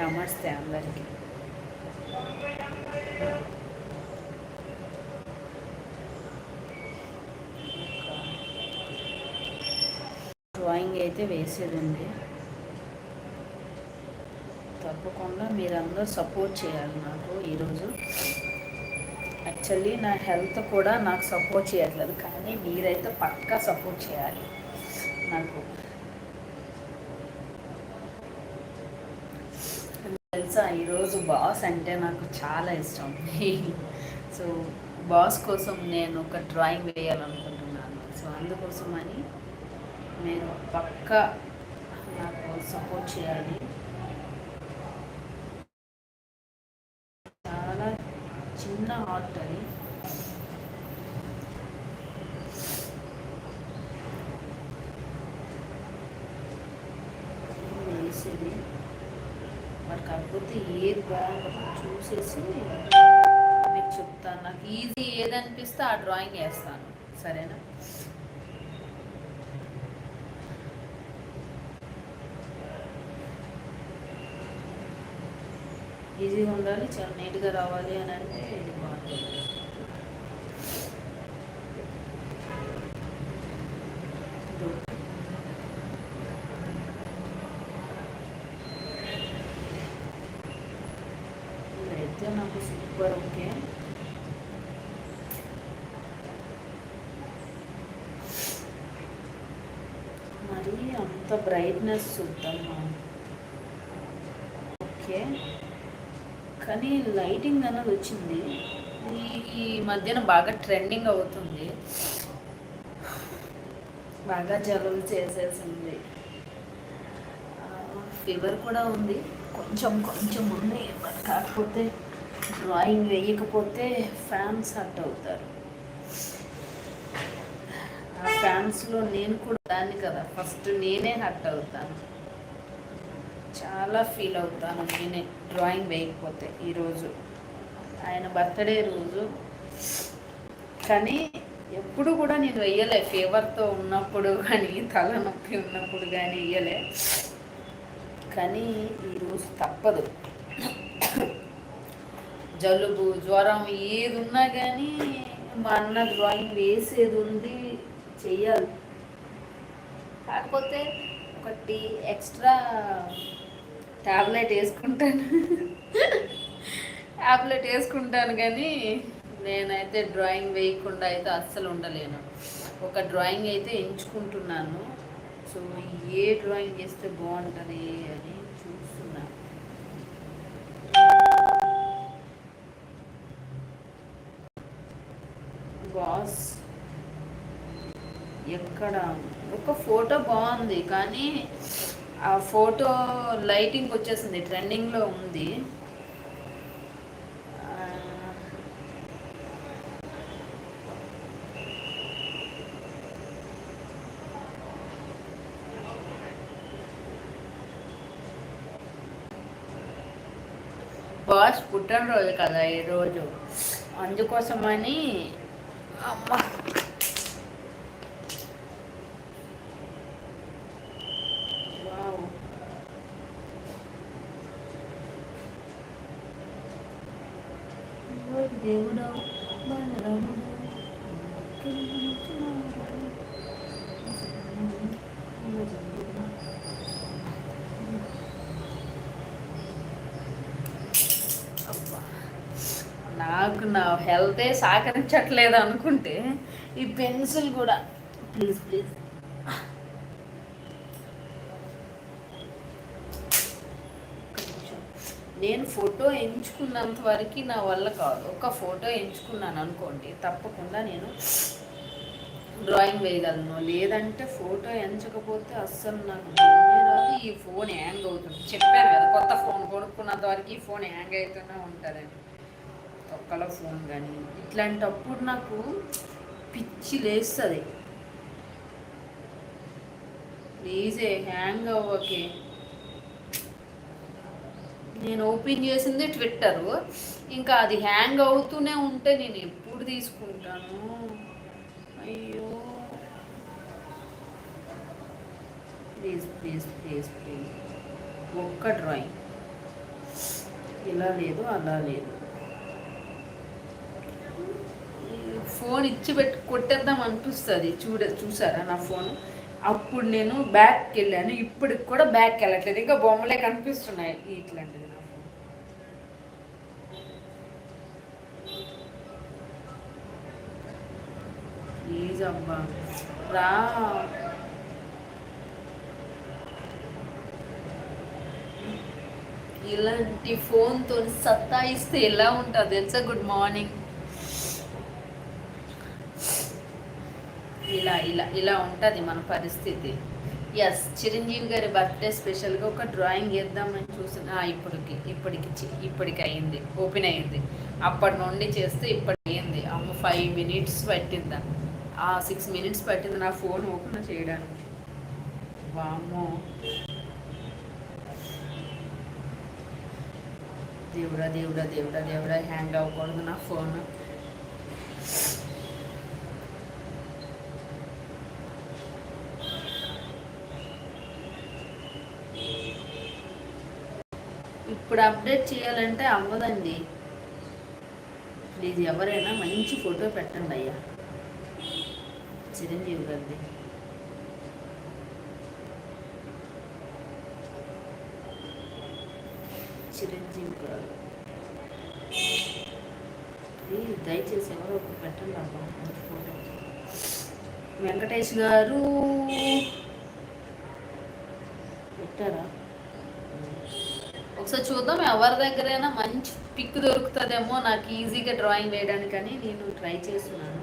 నమస్తే అందరికీ. డ్రాయింగ్ అయితే వేసేది ఉంది తప్పకుండా మీరందరూ సపోర్ట్ చేయాలి నాకు ఈరోజు. యాక్చువల్లీ నా హెల్త్ కూడా నాకు సపోర్ట్ చేయట్లేదు కానీ మీరైతే పక్కా సపోర్ట్ చేయాలి నాకు. తెలుసా? ఈరోజు బాస్ అంటే నాకు చాలా ఇష్టం. సో బాస్ కోసం నేను ఒక డ్రాయింగ్ వేయాలనుకుంటున్నాను. సో అందుకోసం అని నేను పక్క నాకు సపోర్ట్ చేయాలి. చాలా చిన్న ఆర్ట్ అది వేసేది మరి కాకపోతే ఏది బాగుంటుందో చూసేసి మీకు చెప్తాను. నాకు ఈజీ ఏది అనిపిస్తే ఆ డ్రాయింగ్ వేస్తాను. సరేనా? ఈజీగా ఉండాలి చాలా నీట్గా రావాలి అని అంటే ఇది బాగుంటుంది అయితే నాకు ఓకే మరి అంత బ్రైట్నెస్ చూద్దామా ఓకే కానీ లైటింగ్ అన్నది వచ్చింది. ఈ మధ్యన బాగా ట్రెండింగ్ అవుతుంది. బాగా జలుబు చేసేసింది. ఫీవర్ కూడా ఉంది. కొంచెం కొంచెం ఉంది. కాకపోతే డ్రాయింగ్ వేయకపోతే ఫ్యాన్స్ అట్ అవుతారు. ఆ ఫ్యాన్స్లో నేను కూడా దాన్ని కదా ఫస్ట్ నేనే హట్ అవుతాను. చాలా ఫీల్ అవుతాను నేనే డ్రాయింగ్ వేయకపోతే ఈరోజు. ఆయన బర్త్డే రోజు. కానీ ఎప్పుడు కూడా నేను వెయ్యలే ఫీవర్తో ఉన్నప్పుడు కానీ తలనొప్పి ఉన్నప్పుడు కానీ వెయ్యలే కానీ ఈరోజు తప్పదు. జలుబు జ్వరం ఏది ఉన్నా కానీ మా అన్న డ్రాయింగ్ వేసేది ఉంది చెయ్యాలి. కాకపోతే ఒకటి ఎక్స్ట్రా ట్యాబ్లెట్ వేసుకుంటాను. ట్యాబ్లెట్ వేసుకుంటాను కానీ నేనైతే డ్రాయింగ్ వేయకుండా అయితే అస్సలు ఉండలేను. ఒక డ్రాయింగ్ అయితే ఎంచుకుంటున్నాను. సో ఏ డ్రాయింగ్ చేస్తే బాగుంటుంది అని చూ బాస్. ఎక్కడ? ఒక ఫోటో బాగుంది కానీ ఆ ఫోటో లైటింగ్ వచ్చేసింది ట్రెండింగ్లో ఉంది. బాస్ పుట్టినరోజు కదా ఈరోజు అందుకోసమని అమ్మ వావ్. ఓ దేవుడా బలరాముడా, అబ్బా. నాకు నా హెల్తే సహకరించట్లేదు అనుకుంటే ఈ పెన్సిల్ కూడా ప్లీజ్ ప్లీజ్. నేను ఫోటో ఎంచుకున్నంత వరకు నా వల్ల కాదు. ఒక ఫోటో ఎంచుకున్నాను అనుకోండి తప్పకుండా నేను డ్రాయింగ్ వేయగలను. లేదంటే ఫోటో ఎంచకపోతే అస్సలు నాకు రాదు. ఈ ఫోన్ హ్యాంగ్ అవుతుంది. చెప్పారు కదా కొత్త ఫోన్ కొనుక్కున్నంత వరకు ఈ ఫోన్ హ్యాంగ్ అవుతూనే ఉంటుందని. ఒక్కల ఫోన్ కానీ ఇట్లాంటప్పుడు నాకు పిచ్చి లేస్తుంది. ప్లీజే హ్యాంగ్ అవ్వకే. నేను ఓపెన్ చేసింది ట్విట్టర్. ఇంకా అది హ్యాంగ్ అవుతూనే ఉంటే నేను ఎప్పుడు తీసుకుంటాను? అయ్యో. Please please please please. ఒక్క డ్రాయింగ్. ఇలా లేదు అలా లేదు. ఫోన్ ఇచ్చి పెట్టి కొట్టేద్దాం అనిపిస్తుంది. చూడ చూసారా నా ఫోన్? అప్పుడు నేను బ్యాక్కి వెళ్ళాను. ఇప్పటికి కూడా బ్యాక్కి వెళ్ళట్లేదు. ఇంకా బొమ్మలే కనిపిస్తున్నాయి ఇట్లాంటిది నా ఫోన్. ప్లీజ్ అబ్బా. రా. ఇలాంటి ఫోన్తో సత్తాయిస్తే ఎలా ఉంటుంది తెలుసా? గుడ్ మార్నింగ్ ఇలా ఇలా ఇలా ఉంటుంది మన పరిస్థితి. ఎస్ చిరంజీవి గారి బర్త్డే స్పెషల్గా ఒక డ్రాయింగ్ వేద్దామని చూసిన ఇప్పటికి ఇప్పటికి ఇప్పటికి అయింది ఓపెన్ అయింది. అప్పటి నుండి చేస్తే ఇప్పటి అయింది. అమ్మ ఫైవ్ మినిట్స్ పట్టిందా. ఆ సిక్స్ మినిట్స్ పట్టింది నా ఫోన్ ఓపెన్ చేయడానికి. వామ్మో. దేవుడా దేవుడా దేవుడా దేవుడా హ్యాంగ్ అవ్వకూడదు నా ఫోన్ ఇప్పుడు అప్డేట్ చేయాలంటే అవ్వదండి. ప్లీజ్ ఎవరైనా మంచి ఫోటో పెట్టండి అయ్యా. చిరంజీవి గారిది. చిరంజీవి గారు. దయచేసి ఎవరో ఒకటి పెట్టండి అబ్బా మంచి ఫోటో. వెంకటేష్ గారు. పెట్టారా? ఒకసారి చూద్దాం. ఎవరి దగ్గరైనా మంచి పిక్ దొరుకుతుందేమో నాకు ఈజీగా డ్రాయింగ్ వేయడానికి అని నేను ట్రై చేస్తున్నాను.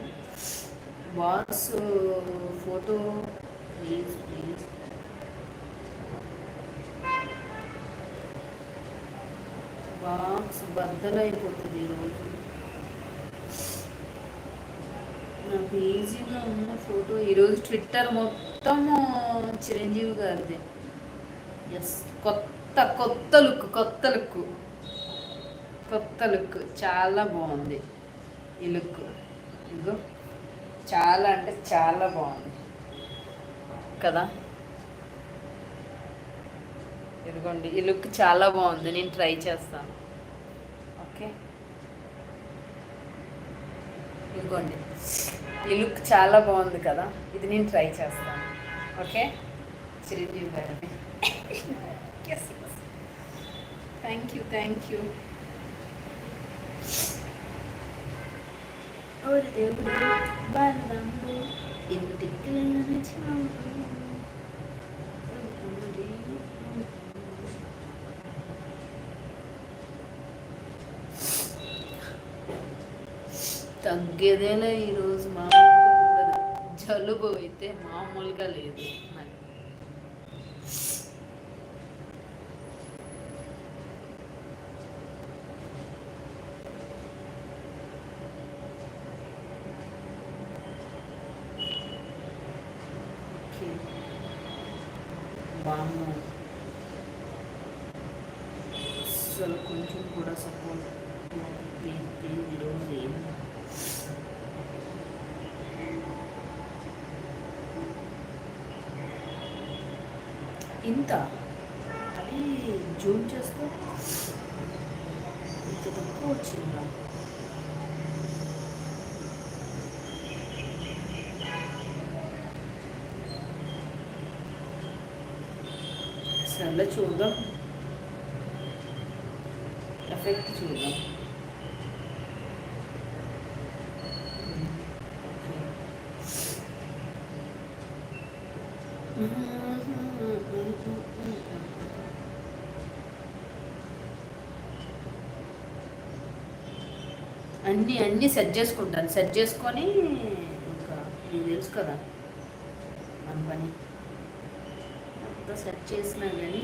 Boss photo please please box బద్దలైపోతుంది ఈరోజు. నాకు ఈజీగా ఉన్న ఫోటో ఈరోజు ట్విట్టర్ మొత్తము చిరంజీవి గారిది. ఎస్ కొత్త కొత్త కొత్త లుక్ కొత్త లుక్. కొత్త లుక్. చాలా బాగుంది ఈ లుక్. ఇదిగో. చాలా అంటే చాలా బాగుంది. కదా? ఇదిగోండి ఈ లుక్ చాలా బాగుంది. నేను ట్రై చేస్తాను. ఓకే? ఇదిగోండి. ఈ లుక్ చాలా బాగుంది కదా? ఇది నేను ట్రై చేస్తాను. ఓకే? చిరంజీవి గారు yes yes thank you thank you ఓరి దేవుడు బంధము ఎన్ని తగ్గేదేలే ఈరోజు మా జలుబు అయితే మామూలుగా లేదు వాము అసలు కొంచెం కూడా సపోర్ట్ ఈరోజు ఇంత? అది జూమ్ చేస్తే ఇంత తక్కువ వచ్చిందా? సర్లే చూద్దాం ఎఫెక్ట్ చూద్దాం అన్నీ అన్నీ సెట్ చేసుకుంటాను. సెట్ చేసుకొని ఇంకా నీకు తెలుసు కదా. మన పని. ఎంత సెర్చ్ చేసినా కానీ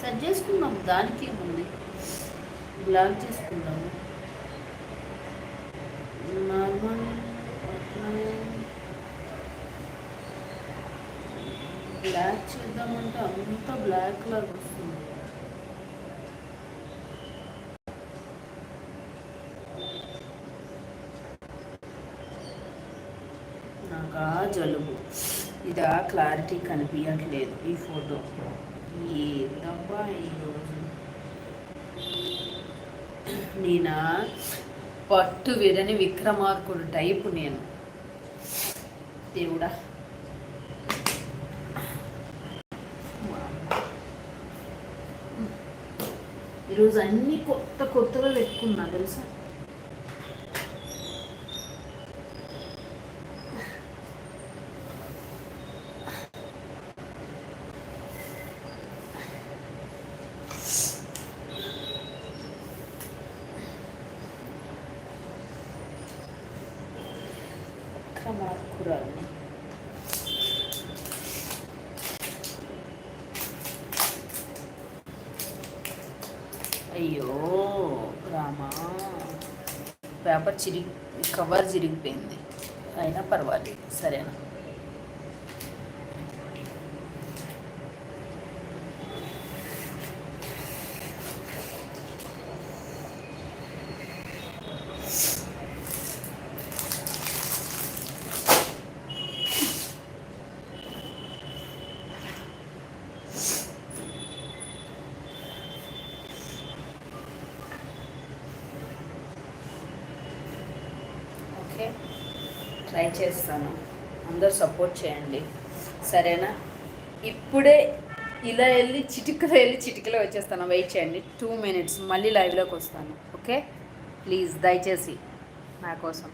సెర్చ్ చేసుకుందాం దానికి ఉంది బ్లాక్ చేసుకుందాము నార్మల్ బ్లాక్ చేద్దామంటే అంత బ్లాక్ లాగా వస్తుంది జలుబు. ఇదా క్లారిటీ కనిపించట్లేదు ఈ ఫోటో. ఏందబ్బా ఈరోజు నేనా? పట్టు విరని విక్రమార్కుడు టైపు నేను. దేవుడా. ఈరోజు అన్నీ కొత్త కొత్తగా పెట్టుకున్నా తెలుసా? అయ్యో రామా. పేపర్ చిరిగి కవర్ చిరిగిపోయింది. అయినా పర్వాలేదు. సరేనా. ఓకే. ట్రై చేస్తాను. అందరు సపోర్ట్ చేయండి. సరేనా? ఇప్పుడే ఇలా వెళ్ళి చిటికలో వెళ్ళి చిటికలో వచ్చేస్తాను. వెయిట్ చేయండి. Two minutes. మళ్ళీ లైవ్లోకి వస్తాను. ఓకే? ప్లీజ్ దయచేసి నా కోసం.